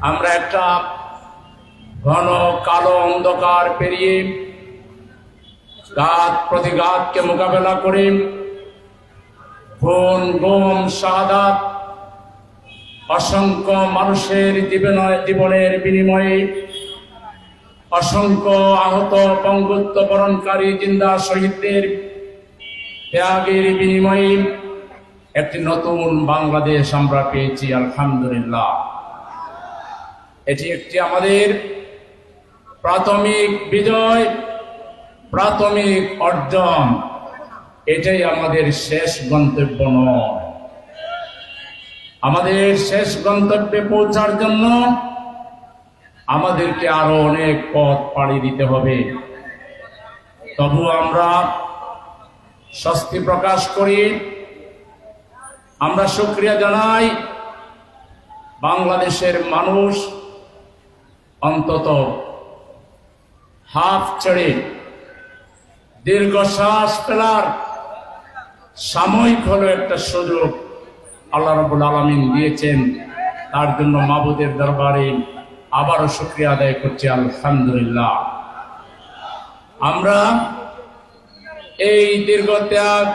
আমরা একটা ঘন কালো অন্ধকার পেরিয়ে গাত প্রতিঘাতকে মোকাবেলা করে খুন গুম শাহাদাত অসংখ্য মানুষের জীবন- জীবনের বিনিময়ে অসংখ্য আহত পঙ্গুত্ব বরণকারী জিন্দা শহীদদের ত্যাগের বিনিময়ে একটি নতুন বাংলাদেশ আমরা পেয়েছি, আলহামদুলিল্লাহ। এটি একটি আমাদের প্রাথমিক বিজয়, প্রাথমিক অর্জন। এটাই আমাদের শেষ গন্তব্য নয়। আমাদের শেষ গন্তব্যে পৌঁছার জন্য আমাদেরকে আরও অনেক পথ পাড়ি দিতে হবে। তবু আমরা স্বস্তি প্রকাশ করি। আমরা শুক্রিয়া জানাই বাংলাদেশের মানুষ অন্তত হাফ ছেড়ে দীর্ঘশ্বাস ফেলার সাময়িক হলো একটা সুযোগ আল্লাহ রবুল আলমিন দিয়েছেন। তার জন্য মাবুদের দরবারে আবারও শুক্রিয়া আদায় করছি, আলহামদুলিল্লাহ। আমরা এই দীর্ঘ ত্যাগ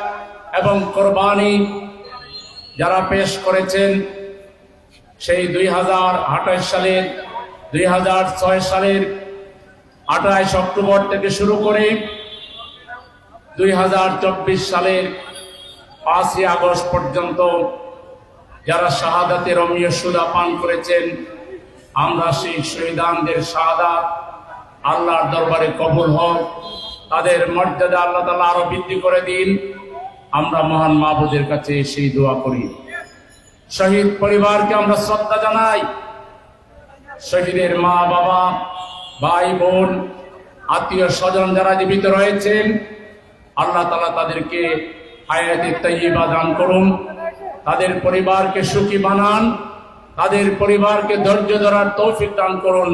এবং কোরবানি যারা পেশ করেছেন, সেই দুই হাজার আঠাশ সালের দুই হাজার ছয় সালের আঠাশ অক্টোবর থেকে শুরু করে দুই হাজার চব্বিশ সালের পাঁচই আগস্ট পর্যন্ত যারা শাহাদাতের অমীয় সুদা পান করেছেন, আমরা সেই শহীদানদের শাহাদাত আল্লাহর দরবারে কবুল হোক। তাদের মর্যাদা আল্লাহ তালা আরও বৃদ্ধি করে দিন। আমরা মহান মাহবুদের কাছে সেই দোয়া করি। শহীদ পরিবারকে আমরা শ্রদ্ধা জানাই। শহীদের মা, বাবা, ভাই, বোন, আত্মীয় স্বজন যারা জীবিত রয়েছেন, আল্লাহ তালা তাদেরকে হায়াতে তৈবা দান করুন। তাদের পরিবারকে সুখী বানান। তাদের পরিবারকে ধৈর্য ধরার তৌফিক দান করুন।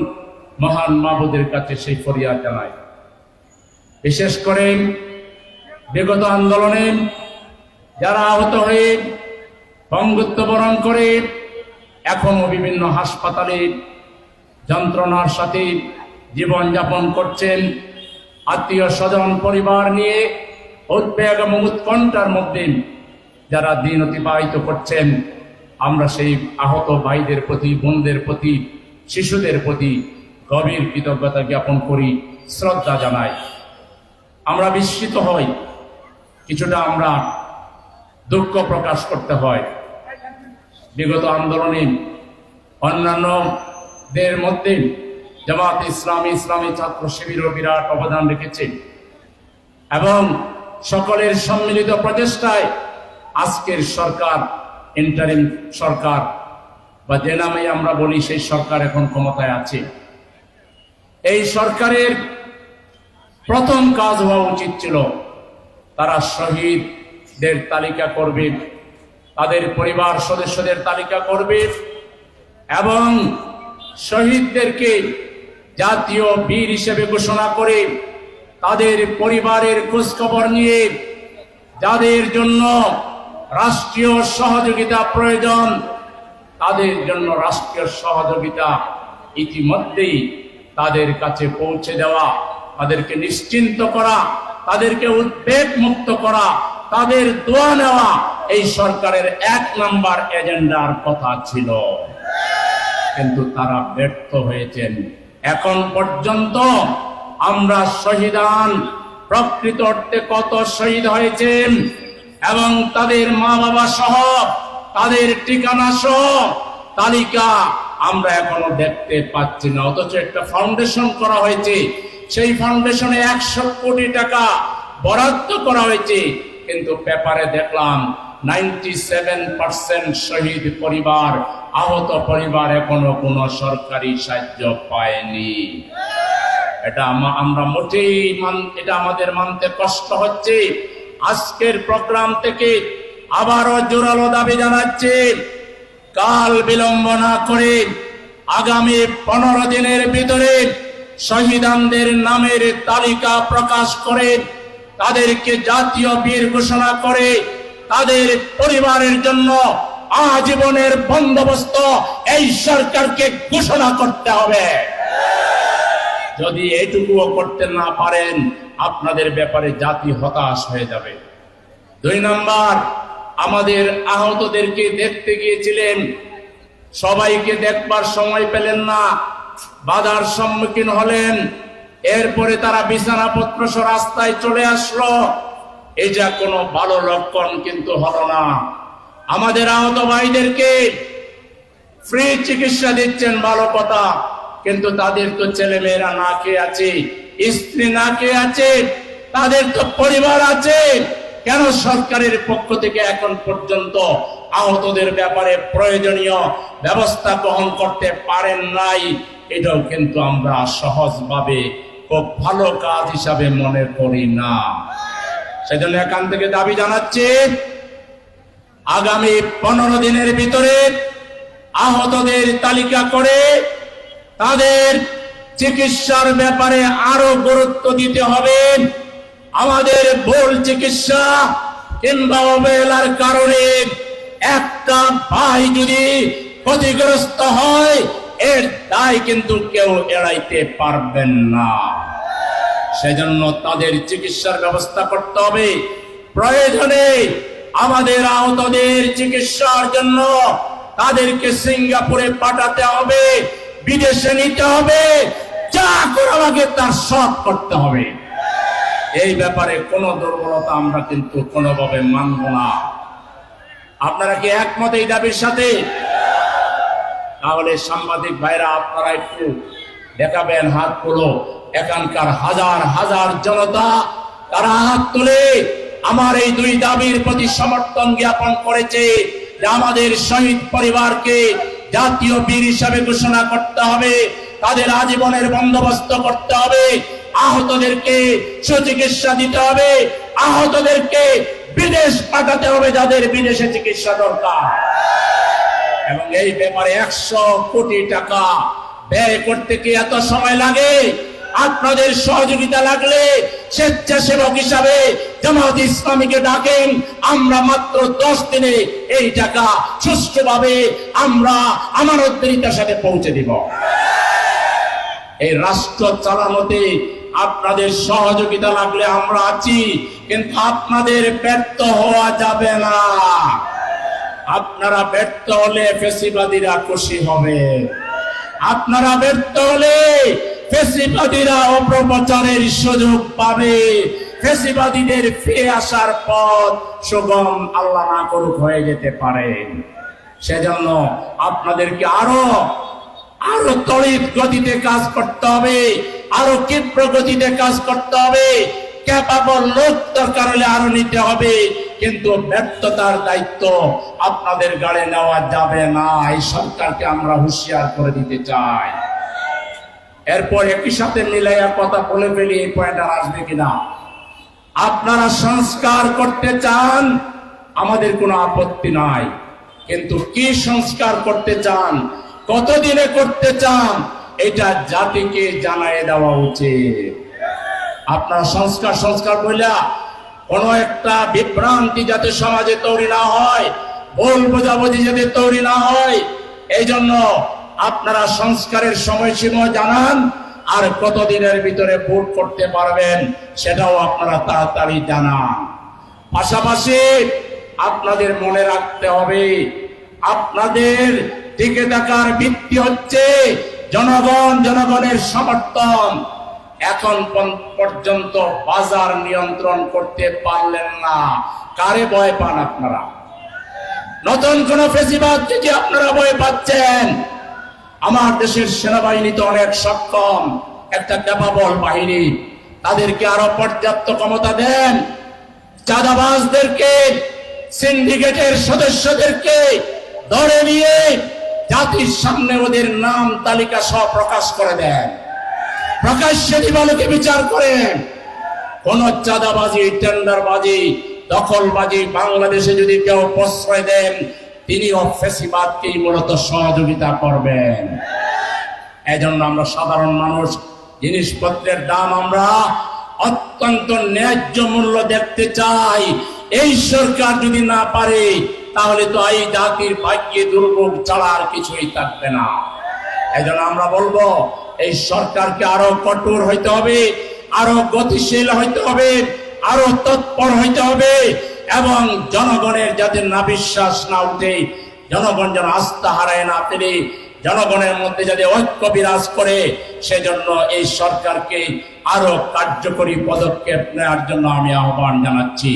মহান মাহবুদের কাছে সেই ফরিয়াদ জানায় বিশেষ করে বিগত আন্দোলনে যারা আহত হয়ে পঙ্গুত্ব বরণ করে, এখনও বিভিন্ন হাসপাতালে যন্ত্রণার সাথে জীবনযাপন করছেন আত্মীয় স্বজন, পরিবার নিয়ে উদ্বেগ এবং উৎকণ্ঠার মধ্যে যারা দিন অতিবাহিত করছেন, আমরা সেই আহত ভাইদের প্রতি, বোনদের প্রতি, শিশুদের প্রতি গভীর কৃতজ্ঞতা জ্ঞাপন করি, শ্রদ্ধা জানাই। আমরা বিস্মিত হই, কিছুটা আমরা দুঃখ প্রকাশ করতে হয়। বিগত আন্দোলনে অন্যান্যদের মধ্যে জামাত ইসলামী ইসলামী ছাত্র শিবিরও বিরাট অবদান রেখেছে। এবং সকলের সম্মিলিত প্রচেষ্টায় আজকের সরকার ইন্টারিম সরকার, বা যে নামে আমরা বলি, সেই সরকার এখন ক্ষমতায় আছে। এই সরকারের প্রথম কাজ হওয়া উচিত ছিল, তারা শহীদদের তালিকা করবে, তাদের পরিবার সদস্যদের তালিকা করবে, এবং শহীদদেরকে জাতীয় বীর হিসেবে ঘোষণা করে তাদের পরিবারের খোঁজখবর নিয়ে যাদের জন্য রাষ্ট্রীয় সহযোগিতা প্রয়োজন, তাদের জন্য রাষ্ট্রীয় সহযোগিতা ইতিমধ্যেই তাদের কাছে পৌঁছে দেওয়া, তাদেরকে নিশ্চিন্ত করা, তাদেরকে উদ্বেগ মুক্ত করা, তাদের দোয়া নেওয়া এই সরকারের এক নাম্বার এজেন্ডার কথা ছিল। কিন্তু তারা ব্যর্থ হয়েছেন। এখন পর্যন্ত আমরা শহীদান। প্রকৃত অর্থে কত শহীদ হয়েছেন? এবং তাদের মা বাবা সহ তাদের ঠিকানা সহ তালিকা আমরা এখনও দেখতে পাচ্ছি না। অথচ একটা ফাউন্ডেশন করা হয়েছে। সেই ফাউন্ডেশনে একশো কোটি টাকা বরাদ্দ করা হয়েছে। কিন্তু পেপারে দেখলাম নাইনটি সেভেন পার্সেন্ট শহীদ পরিবার আহত পরিবার এখনও কোনো সরকারি সাহায্য পায়নি। এটা আমরা মোটেই মান, এটা আমাদের মানতে কষ্ট হচ্ছে। আজকের প্রোগ্রাম থেকে আবারও জোরালো দাবি জানাচ্ছে, কাল বিলম্ব না করে আগামী পনেরো দিনের ভিতরে শহীদানদের নামের তালিকা প্রকাশ করে তাদেরকে জাতীয় বীর ঘোষণা করে তাদের পরিবারের জন্য আজীবনের বন্দোবস্ত এই সরকারকে ঘোষণা করতে হবে। যদি এটুকুও করতে না পারেন, আপনাদের ব্যাপারে জাতি হতাশ হয়ে যাবে। দুই নাম্বার, আমাদের আহতদেরকে দেখতে গিয়েছিলেন। সবাইকে দেখবার সময় পেলেন না, বাধার সম্মুখীন হলেন। এরপরে তারা বিছানাপত্র রাস্তায় চলে আসলো। এটা কোনো ভালো লক্ষণ কিন্তু হলো না। আমাদের আহত ভাইদেরকে ফ্রি চিকিৎসা দিচ্ছেন, ভালো কথা। কিন্তু তাদের তো ছেলে মেয়েরা না খেয়ে আছে, স্ত্রী না খেয়ে আছে, তাদের তো পরিবার আছে। কেন সরকারের পক্ষ থেকে এখন পর্যন্ত আহতদের ব্যাপারে প্রয়োজনীয় ব্যবস্থা গ্রহণ করতে পারেন নাই? এটাও কিন্তু আমরা সহজভাবে খুব ভালো কাজ হিসাবে মনে করি না। সেজন্য এখান থেকে দাবি জানাচ্ছি আগামী পনেরো দিনের ভিতরে আহতদের তালিকা করে তাদের চিকিৎসার ব্যাপারে আরও গুরুত্ব দিতে হবে। আমাদের ভুল চিকিৎসা কিংবা অবহেলার কারণে একটা ভাই যদি ক্ষতিগ্রস্ত হয়, এর দায় কিন্তু কেউ এড়াইতে পারবেন না। সেজন্য তাদের চিকিৎসার ব্যবস্থা করতে হবে। প্রয়োজনে আমাদের আহতদের চিকিৎসার জন্য তাদেরকে সিঙ্গাপুরে পাঠাতে হবে, বিদেশে নিতে হবে, যা করে আমাকে তার সব করতে হবে। এই ব্যাপারে কোনো দুর্বলতা আমরা কিন্তু কোনোভাবে মানব না। আপনারা কি একমত এই দাবির সাথে? তাহলে সাংবাদিক ভাইরা, আপনারা একটু দেখাবেন, হাত তুলো। এখানকার হাজার হাজার জনতা তারা হাত তুলে আমার এই দুই দাবির প্রতি সমর্থন জ্ঞাপন করেছে আমাদের শহীদ পরিবারকে জাতীয় বীর হিসাবে ঘোষণা করতে হবে, তাদের আজীবনের বন্দোবস্ত করতে হবে, আহতদেরকে সুচিকিৎসা দিতে হবে, আহতদেরকে বিদেশ পাঠাতে হবে যাদের বিদেশে চিকিৎসা দরকার। এবং এই ব্যাপারে একশো কোটি টাকা ব্যয় করতে কি এত সময় লাগে? আপনাদের সহযোগিতা লাগলে স্বেচ্ছাসেবক হিসাবে জামাত ইসলামীকে ডাকেন। আমরা মাত্র দশ দিনে এই টাকা সুষ্ঠুভাবে আমরা আমার আমানতদারিতার সাথে পৌঁছে দিব। এই রাষ্ট্র চালানোতে আপনাদের সহযোগিতা লাগলে আমরা আছি, কিন্তু আপনাদের ব্যর্থ হওয়া যাবে না। আপনারা ব্যর্থ হলে ফেসিবাদীরা খুশি হবে। আপনারা ব্যর্থ হলে ফেসিবাদীরা অপপ্রচারের সুযোগ পাবে। ফেসিবাদীদের ফিরে আসার পথ সুগম আল্লাহ না করুক হয়ে যেতে পারে। সেজন্য আপনাদেরকে আরও আরও তড়িৎ গতিতে কাজ করতে হবে, আরও ক্ষিপ্র গতিতে কাজ করতে হবে। ক্যাপাবল লোক দরকার হলে আরও নিতে হবে, কিন্তু ব্যর্থতার দায়িত্ব আপনাদের গাড়ে নেওয়া যাবে না। এই সরকারকে আমরা হুঁশিয়ার করে দিতে চাই। এরপর একই সাথে মিলাইয়া কথা বলে ফেলি, এই পয়েন্ট আর আসবে কিনা? আপনারা সংস্কার করতে চান, আমাদের কোনো আপত্তি নাই। কিন্তু কি সংস্কার করতে চান, কতদিনে করতে চান, এটা জাতিকে জানাই দেওয়া উচিত। আপনার সংস্কার সংস্কার বইলা, কোন একটা বিভ্রান্তি যাতে সমাজে তৈরি না হয়, ভুল বোঝাবুঝি যাতে তৈরি না হয় এই জন্য আপনারা সংস্কারের সময়সীমা জানান আর কতদিনের ভিতরে ভোট করতে পারবেন সেটাও আপনারা তাড়াতাড়ি জানান। পাশাপাশি আপনাদের মনে রাখতে হবে, আপনাদের টিকে থাকার ভিত্তি হচ্ছে জনগণ, জনগণের সমর্থন। এখন পর্যন্ত বাজার নিয়ন্ত্রণ করতে পারলেন না। কারে ভয় পান আপনারা? নতুন কোন ফেসিবাদ থেকে আপনারা ভয় পাচ্ছেন আমার দেশের সেনাবাহিনী তো অনেক সক্ষম। একটা ক্যাপাবল বাহিনী। তাদেরকে আরও পর্যাপ্ত ক্ষমতা দেন। চাঁদাবাজদেরকে, সিন্ডিকেটের সদস্যদেরকে ধরে নিয়ে জাতির সামনে ওদের নাম তালিকা সহ প্রকাশ করে দেন। প্রকাশ্যে দিবালোকে বিচার করেন। কোন চাঁদাবাজি, টেন্ডারবাজি, দখলবাজি বাংলাদেশে যদি কেউ প্রশ্রয় দেন তিনিও ফেসিবাদকেই মূলত সহযোগিতা করবেন। এজন্য আমরা সাধারণ মানুষ, জিনিসপত্রের দাম আমরা অত্যন্ত ন্যায্য মূল্য দেখতে চাই। এই সরকার যদি না পারে, তাহলে তো এই জাতির ভাগ্যে দুর্ভোগ ছাড়া আর কিছুই থাকবে না। এই জন্য আমরা বলব, এই সরকারকে আরও কঠোর হইতে হবে, আরও গতিশীল হইতে হবে, আরও তৎপর হইতে হবে। এবং জনগণের যাতে না বিশ্বাস না উঠে, জনগণ যেন আস্থা হারায় না পেরে জনগণের মধ্যে যাতে ঐক্য বিরাজ করে, সেজন্য এই সরকারকে আরও কার্যকরী পদক্ষেপ নেওয়ার জন্য আমি আহ্বান জানাচ্ছি।